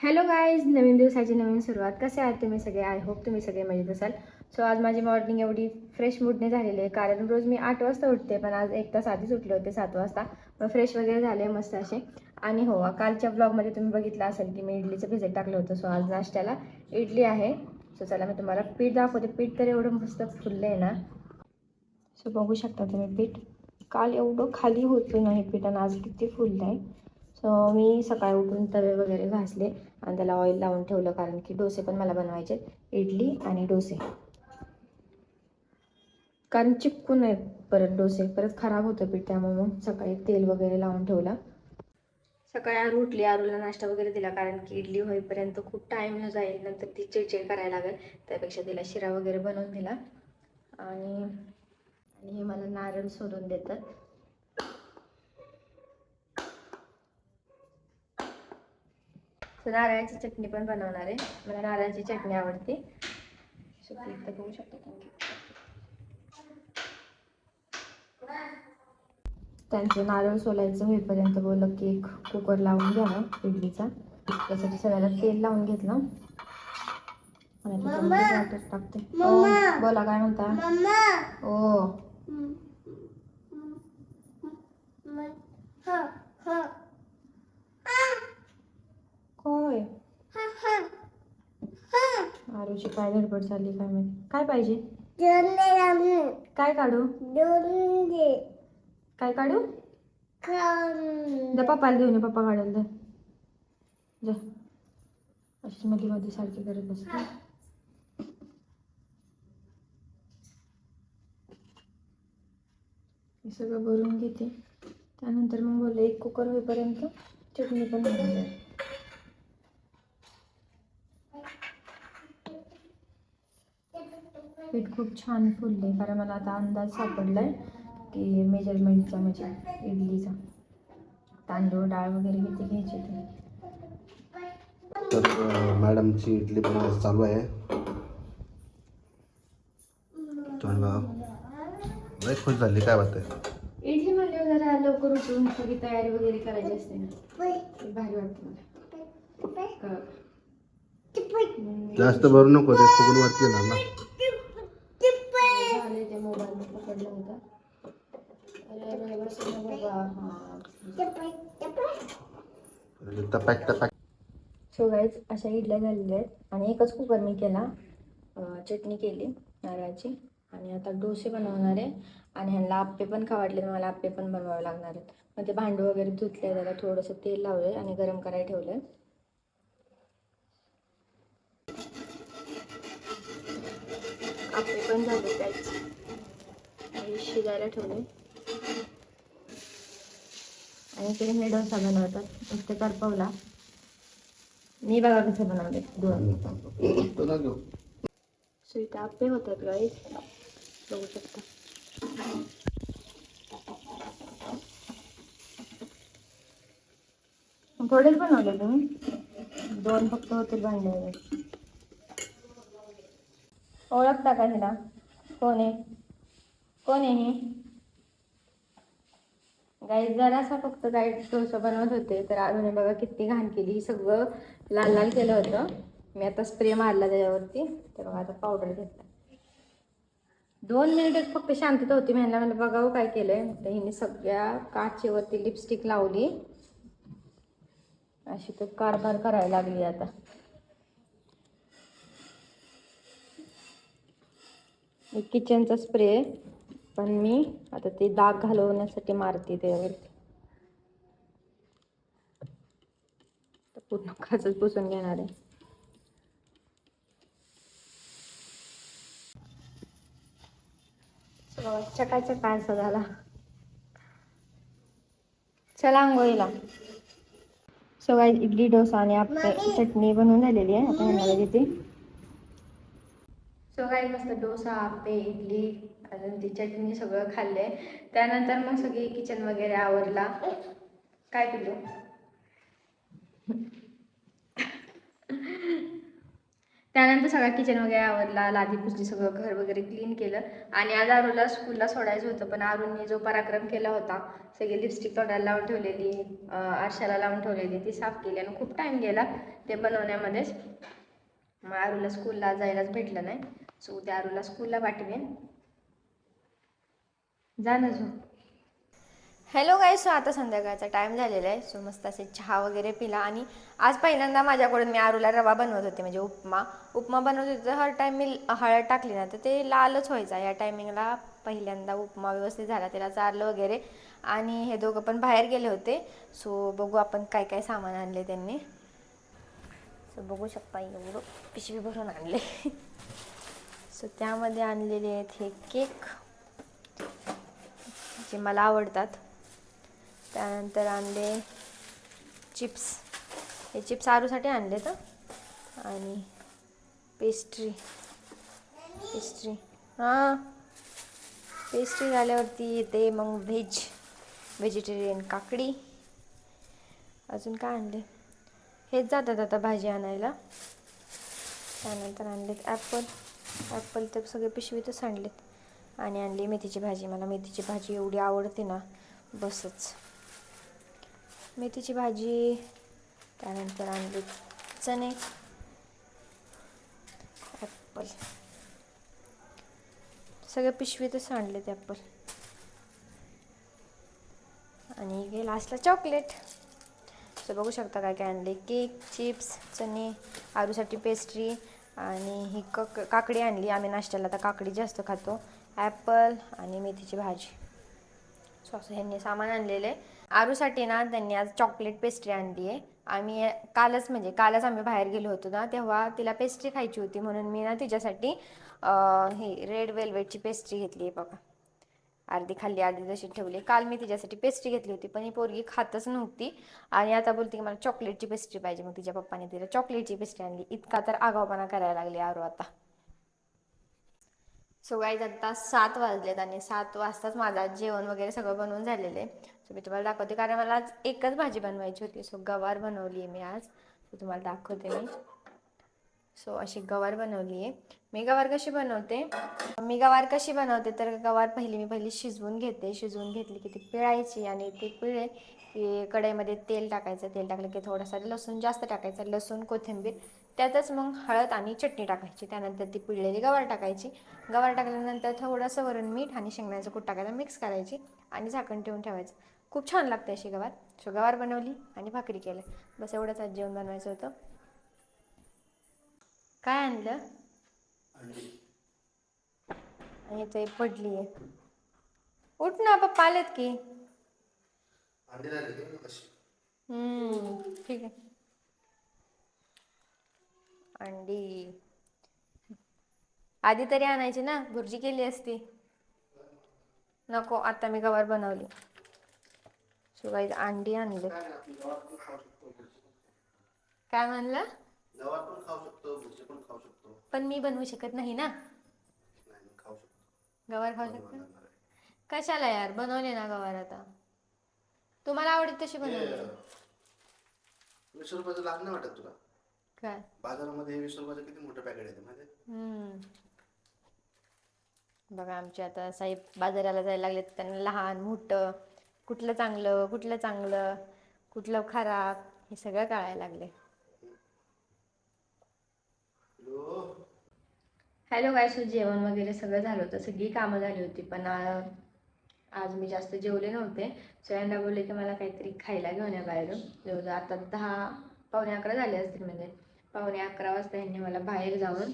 Hello guys नवीन दिवसाची नवीन सुरुवात. कसे आहात तुम्ही सगळे? आय होप तुम्ही सगळे मजेत असाल. सो आज माझी मॉर्निंग एवढी फ्रेश मूडने झालेली आहे. कारण रोज मी आठ वाजता उठते पण आज एक तास आधीच उठले होते सात वाजता. मग फ्रेश वगैरे झाले मस्त असे. आणि हो कालच्या ब्लॉगमध्ये तुम्ही बघितलं असेल की मी इडलीचं भिजत टाकलं होतं. सो आज नाश्त्याला इडली आहे. सो चला मी तुम्हाला पीठ दाखवते. पीठ तर एवढं मस्त फुललं आहे ना. सो बघू शकता तुम्ही पीठ. काल एवढं खाली होतं नाही पीठ आणि आज किती फुललं आहे सो मी सकाळी उठून तवे वगैरे घासले आणि त्याला ऑइल लावून ठेवलं कारण की डोसे पण मला बनवायचे इडली आणि डोसे. कारण चिपकून आहेत परत डोसे परत खराब होतं पीठ त्यामुळे मग सकाळी तेल वगैरे लावून ठेवलं. सकाळी आरू उठली आरूला नाश्ता वगैरे दिला कारण की इडली होईपर्यंत खूप टाईम न जाईल नंतर ती चिडचिड करायला लागेल त्यापेक्षा तिला शिरा वगैरे बनवून दिला. आणि आणि हे मला नारळ सोडून देतात. सो नारळाची चटणी पण बनवणार आहे. मला नारळाची चटणी आवडते. सो ती इथं बघू शकता तुम्ही त्यांचं नारळ सोलायचं होईपर्यंत बोललं की एक कुकर लावून घ्यावा इडलीचा. त्यासाठी सगळ्याला तेल लावून घेतलं. टाकते. बोला काय म्हणता? हो. होय? आरूची काय धडपड चालली काय माहिती. काय पाहिजे? काय काढू? काय काढू? जा पप्पाला देऊन ये पप्पा काढेल दे. जा. अशीच मध्ये मध्ये सारखी करत बसते हे. सगळं भरून घेते. त्यानंतर मग बोलले एक कुकर होईपर्यंत चटणी पण होऊन जाईल पीठ खूप छान फुलले कारण मला आता अंदाज सापडलाय की मेजरमेंटचा म्हणजे इडलीचा. तांदूळ डाळ वगैरे किती घ्यायची ते. तर मॅडमची इडली बनवायचं चालू आहे. लय खुश झाली काय वाटतंय? इडली म्हणल्यावर जरा लवकर उठून सगळी तयारी वगैरे करायची असते ना. भारी वाटतं मला. जास्त भरू नको ते फुगून वरती येणार ना झाले ते मोबाईल पकडला होता अरे अरे बस ना बाबा हा टपॅक टपॅक. सो गाईज अशा इडल्या झालेल्या आहेत. आणि एकच कुकर मी केला. चटणी केली नारळाची. आणि आता डोसे बनवणार आहे. आणि ह्यांना आप्पे पण खावाटले मला आप्पे पण बनवावे लागणार आहेत. मग ते भांडू वगैरे धुतले त्याला थोडंसं तेल लावले आणि गरम करायला ठेवलं आप्पे पण झाले त्याच शिजायला ठेवले आणि इकडे हे डोसा बनवतात एक ते करपवला. मी बघा कसं बनवले दोन. सो इथे आप्पे होतात गाईस बघू शकता. थोडेच बनवले तुम्ही? दोन फक्त होते भांडे. ओळखता का हिला? कोण आहे? कोण आहे ही? गाई जरासा फक्त गाईड डोसा बनवत होते. तर अजून बघा किती घाण केली. ही सगळं लाल लाल केलं होतं. मी आता स्प्रे मारला त्याच्यावरती. तर बघा आता पावडर घेतला. दोन मिनिट फक्त शांतता होती. म्हणला ह्यांना म्हणलं बघावं हो काय केलंय. तर हिने सगळ्या काचेवरती लिपस्टिक लावली. अशी तर कारभार करायला लागली आता. एक किचनचा स्प्रे पण मी आता ते डाग घालवण्यासाठी मारते त्यावरती. पूर्ण काचच पुसून घेणार आहे. चकाचक काय असा झाला. चला आंघोळीला. सगळ्या इडली डोसा आणि आपले चटणी बनवून झालेली आहे आता ह्यांना देते. सो मस्त डोसा आप्पे इडली. अजून ती चटणी सगळं खाल्ले त्यानंतर मग सगळी किचन वगैरे आवरला. काय पिलो त्यानंतर सगळा किचन वगैरे आवरला. लादी पुसली सगळं घर वगैरे क्लीन केलं. आणि आज आरूला स्कूलला सोडायचं होतं पण आरूने जो पराक्रम केला होता सगळी लिपस्टिक तोंडाला लावून ठेवलेली आरशाला लावून ठेवलेली ती साफ केली आणि खूप टाईम गेला ते बनवण्यामध्येच. मग आरूला स्कूलला जायलाच भेटलं नाही. सो उद्या आरूला स्कूलला पाठवेन. जा ना झो हॅलो गाय सो आता संध्याकाळचा टाईम झालेला आहे. सो मस्त असे चहा वगैरे पिला आणि आज पहिल्यांदा माझ्याकडून मी आरूला रवा बनवत होते म्हणजे उपमा. उपमा बनवत होते तर हर टाईम मी हळद टाकली ना तर ते लालच व्हायचा. या टायमिंगला पहिल्यांदा उपमा व्यवस्थित झाला त्याला चारलं वगैरे. आणि हे दोघं पण बाहेर गेले होते. सो बघू आपण काय काय सामान आणले त्यांनी. सो बघू शकता एवढं पिशवी भरून आणले. सो त्यामध्ये आणलेले आहेत हे केक. जे मला आवडतात. त्यानंतर आणले चिप्स. हे चिप्स आरूसाठी आणले तर आणि पेस्ट्री. पेस्ट्री. हां. पेस्ट्री झाल्यावरती येते मग व्हेज. व्हेजिटेरियन काकडी. अजून काय आणले? हेच जातात आता भाजी आणायला. त्यानंतर आणलेत ॲपल. ॲपल तर सगळे पिशवीतच आणलेत. आणि आणली मेथीची भाजी. मला मेथीची भाजी एवढी आवडते ना बसच. मेथीची भाजी त्यानंतर आणली चणे ॲपल. सगळ्या पिशवीतच आणले ते ॲपल. आणि हे लास्टला चॉकलेट तर बघू शकता काय काय आणले. केक चिप्स चणे आरूसाठी पेस्ट्री आणि ही कक काकडी आणली. आम्ही नाश्त्याला तर काकडी जास्त खातो. ॲपल आणि मेथीची भाजी. सो असं ह्यांनी सामान आणलेलं आहे. आरूसाठी ना त्यांनी आज चॉकलेट पेस्ट्री आणली आहे. आम्ही कालच म्हणजे कालच आम्ही बाहेर गेलो होतो ना तेव्हा तिला पेस्ट्री खायची होती म्हणून मी ना तिच्यासाठी हे रेड वेल्वेटची पेस्ट्री घेतली आहे बघा. अर्धी खाल्ली अर्धी तशी ठेवली काल मी तिच्यासाठी पेस्ट्री घेतली होती पण ही पोरगी खातच नव्हती. आणि आता बोलते की मला चॉकलेटची पेस्ट्री पाहिजे. मग तिच्या पप्पाने तिला चॉकलेटची पेस्ट्री आणली. इतका तर आगावपणा करायला लागली आरू आता. सो गाईज आता सात वाजलेत आणि सात वाजताच माझा जेवण वगैरे सगळं बनवून झालेलं आहे. सो मी तुम्हाला दाखवते कारण मला आज एकच भाजी बनवायची होती. सो गवार बनवली आहे मी आज. सो तुम्हाला दाखवते मी. सो अशी गवार बनवली आहे मी गवार कशी बनवते? मी गवार कशी बनवते? तर गवार पहिली मी पहिली शिजवून घेते. शिजवून घेतली की ती पिळायची आणि ती पिळे की कढईमध्ये तेल टाकायचं तेल टाकलं की थोडासा लसूण जास्त टाकायचा लसूण कोथिंबीर त्यातच मग हळद आणि चटणी टाकायची. त्यानंतर ती पिळलेली गवार टाकायची. गवार टाकल्यानंतर थोडंसं वरून मीठ आणि शेंगण्याचं कूट टाकायचं मिक्स करायची आणि झाकण ठेवून ठेवायचं. खूप छान लागते अशी गवार. सो गवार बनवली आणि भाकरी केलं बस एवढंच आज जेवण बनवायचं होतं. काय आणलं? आणि ते पडली आहे उठ ना पप्पा आलेत की? अंडी हम्म, ठीक आहे. अंडी. आधी तरी आणायची ना भुर्जी केली असती. नको आता मी गवार बनवली. शिवाय अंडी आणले. काय नाही आपण गवार पण खाऊ शकतो भुर्जी काय म्हणलं? पण- गवार पण खाऊ शकतो भुर्जी पण खाऊ शकतो. पण मी बनवू शकत नाही ना. नाही मी खाऊ शकतो. गवार खाऊ शकतो? आहे. कशाला यार बनवले ना गवार आता. तुम्हाला आवडत तशी बनवली हे, वीस रुपयाचं लाग नाही वाटत तुला? काय? बाजारामध्ये हे वीस रुपयाचं किती मोठं पॅकेट येते माहिती आहे? हम्म. बघा आमचे आता साहेब बाजाराला जायला लागले त्यांना लहान मोठं कुठलं चांगलं कुठलं चांगलं कुठलं खराब हे सगळं कळायला लागले. हॅलो? हॅलो काय सो जेवण वगैरे सगळं झालं होतं. सगळी कामं झाली होती पण आज मी जास्त जेवले नव्हते. सो यांना बोलले की मला काहीतरी खायला घेऊन या बाहेरून. जवळजवळ आता दहा पावणे अकरा झाले असतील म्हणजे. पावणे अकरा वाजता यांनी मला बाहेर जाऊन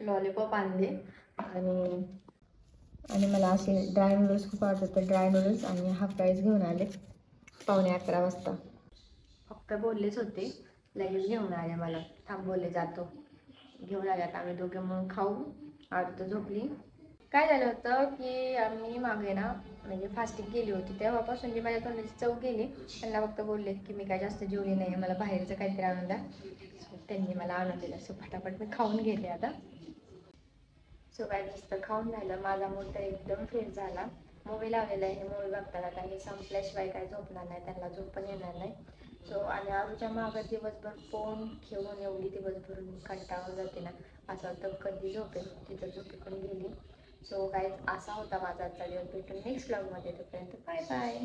लॉलीपॉप आणले. आणि आणि मला असे ड्राय नूडल्स खूप आवडतात. तर ड्राय नूडल्स आणि हाफ राईस घेऊन आले. पावणे अकरा वाजता. फक्त बोललेच होते. लगेच घेऊन आले मला. थांबवले जातो. घेऊन आले. आता आम्ही दोघे म्हणून खाऊ. आता झोपली. काय झालं होतं की मी मागे ना म्हणजे फास्टिंग केली होती. तेव्हापासून जी माझ्या तोंडाची चव गेली त्यांना फक्त बोलले की मी काय जास्त जेवली नाही मला बाहेरचं काहीतरी आणून द्या. त्यांनी मला आणून दिलं. सो फटाफट मी खाऊन गेले आता. सो काय जास्त खाऊन झालं माझा मोठा तर एकदम फ्रेश झाला. मूवी लावलेला आहे मूवी बघताना. त्यांनी संपल्याशिवाय काय झोपणार नाही. त्यांना झोप पण येणार नाही. सो आणि आमच्या मागं दिवसभर फोन घेऊन एवढी दिवसभर कंटाळून जाते ना. असं वाटतं कधी झोपेल तिथं झोपी पण गेली. सो काही असा होता माझा आजचा दिवस. भेटून नेक्स्ट ब्लॉगमध्ये तोपर्यंत बाय बाय